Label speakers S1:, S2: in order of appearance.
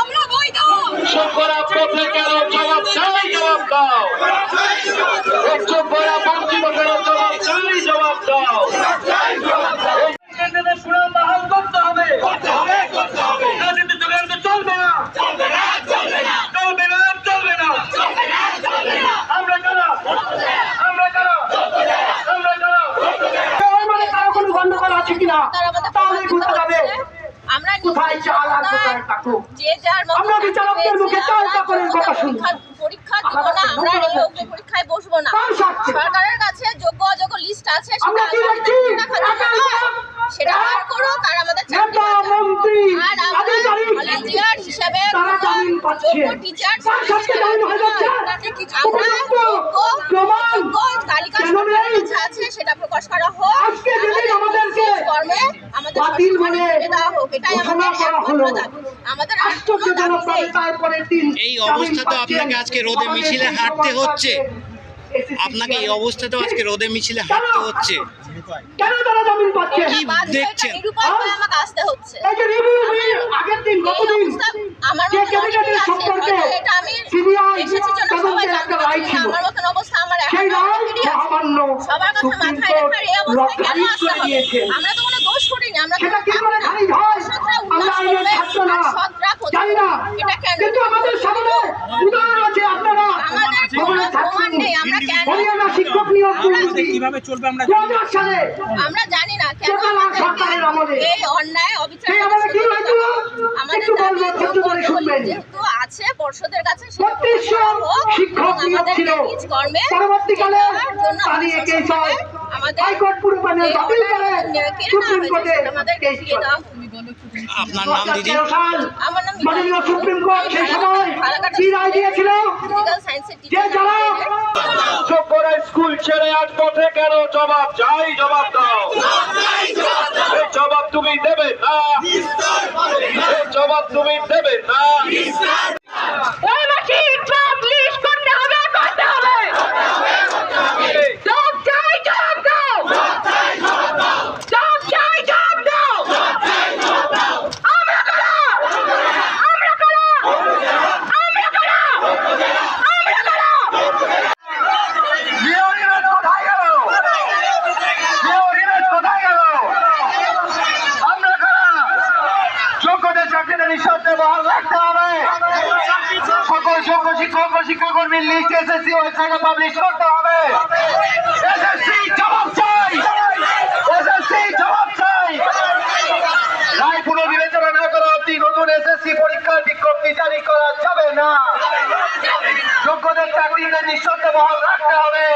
S1: আমরা বৈধ।
S2: শঙ্করা পথে কেন জবাব চাই জবাব দাও একটু বড় বঞ্চিত কেন জবাব চাই জবাব দাও এই কেন্দ্রের সুনাম বাহাল করতে হবে রাজনীতি চলে আসতে চলবে না চলবে না চলবে না আমরা কারা আমরা কারা আমরা কারা
S3: ওই মানে কারও কোনো আছে কিনা? তাহলে বুঝতে যাবে?
S1: আমরা
S3: কোথায় চাল আর কোথায় কাকু?
S1: যে যার মতো
S3: আমরা বিচারকদের মুখে চাল কাপড়ের কথা শুনি।
S1: পরীক্ষা দিব না আমরা এই অগ্নি পরীক্ষায় বসবো না। সরকারের কাছে যোগ্য অযোগ্য লিস্ট আছে সেটা। সেটা বার করুক আর আমাদের চাকরি আর আমরা
S3: পাচ্ছে।
S1: যোগ্য টিচার
S3: কার স্বার্থে জামিন হয়ে যাচ্ছে?
S1: আমরা
S3: উপযুক্ত
S1: যোগ্য
S3: প্রমাণ
S1: যোগ্য তালিকা
S3: কেন
S1: সরকারের
S3: নেই?
S1: কাছে আছে সেটা প্রকাশ করা হোক
S3: আজকে যেদিন
S1: কর্মে আমাদের
S3: বাতিল বলে ঘোষণা করা হলো।
S1: আমাদের আর
S3: আশ্চর্যজনক
S1: দাবি নেই।
S3: তারপরের দিন
S4: এই অবস্থাতেও আপনাকে আজকে রোদে মিছিলে হাঁটতে হচ্ছে? আপনাকে এই অবস্থাতেও আজকে রোদে মিছিলে হাঁটতে হচ্ছে
S3: কেন তারা জামিন পাচ্ছে
S4: কি দেখছেন?
S1: আমাকে আসতে হচ্ছে
S3: এই যে রিভিউ আগের দিন গতদিন
S1: অবস্থা আমার
S3: যে
S1: মতন
S3: ক্যাবিনেটের সম্পর্কে সিবিআই
S1: এসেছি
S3: তদন্তের একটা রায় ছিল
S1: আমার মতন অবস্থা আমার এখন
S3: সেই রায়
S1: অনেকেরই সবার কথা মাথায় রাখার এই অবস্থায় কেন আসতে হবে? আমরা তো আমরা
S3: করে
S1: না।
S3: জানি না।
S1: এটা কেন?
S3: কিন্তু আমাদের সামনে উদাহরণ আছে আপনারা।
S1: আমাদের কোনো
S3: খবরের ছাত্র।
S1: প্রমাণ নেই, আমরা
S3: শিক্ষক নিয়োগ দুর্নীতি
S5: কীভাবে চলবে আমরা
S3: দু হাজার সালে
S1: আমরা জানি না কেন
S3: সেটা না সরকারের আমলে।
S1: আমাদেরকে এই অন্যায় অবিচার? আমাদের আছে পর্ষদের কাছে
S3: শিক্ষক
S1: এবং
S3: নিয়োগ
S1: আমাদের
S3: ছিল। পরবর্তীকালে
S1: দেওয়ার জন্য
S3: তা নিয়ে
S1: আমাদের
S3: কেস
S1: সবসময় আমাদের
S3: হাইকোর্ট পুরো বাতিল করে
S1: অন্যায় কেড়ে নেওয়া
S3: সুপ্রিম কোর্টে
S1: সেটা আমাদেরকে
S3: কেস
S1: ফিরিয়ে
S3: করে।
S1: দেওয়া হোক।
S4: আপনার নাম দিদি?
S3: 2013 সাল
S1: আমার নাম
S3: মাননীয় সুপ্রিম কোর্ট সেই সময় কি রায় দিয়েছিল? যে যারা
S2: শঙ্করা স্কুল ছেড়ে আজ পথে কেন জবাব চাই জবাব দাও। এই জবাব তুমি দেবে না। এই জবাব তুমি দেবে না
S1: ওই মাসি পাবলিশ করতে হবে করতে হবে জব চাই জব দাও জব চাই জব দাও আমরা কারা আমরা কারা আমরা কারা আমরা কারা
S2: জিও রিমেট কোথায় গেল জিও রিমেট কোথায় গেল আমরা কারা যোগ্যদের চাকরিতে নিঃশর্তে বহাল রাখতে হবে। সকল যোগ্য শিক্ষক ও শিক্ষাকর্মীর লিস্ট এসএসসি ওয়েবসাইটে পাবলিশ করতে হবে। এসএসসি জবাব চাই। এসএসসি জবাব চাই। রায় পুনর্বিবেচনা না করা অব্দি নতুন এসএসসি পরীক্ষার বিজ্ঞপ্তি জারি করা যাবে না। যোগ্যদের চাকরিতে নিঃশর্তে বহাল রাখতে হবে।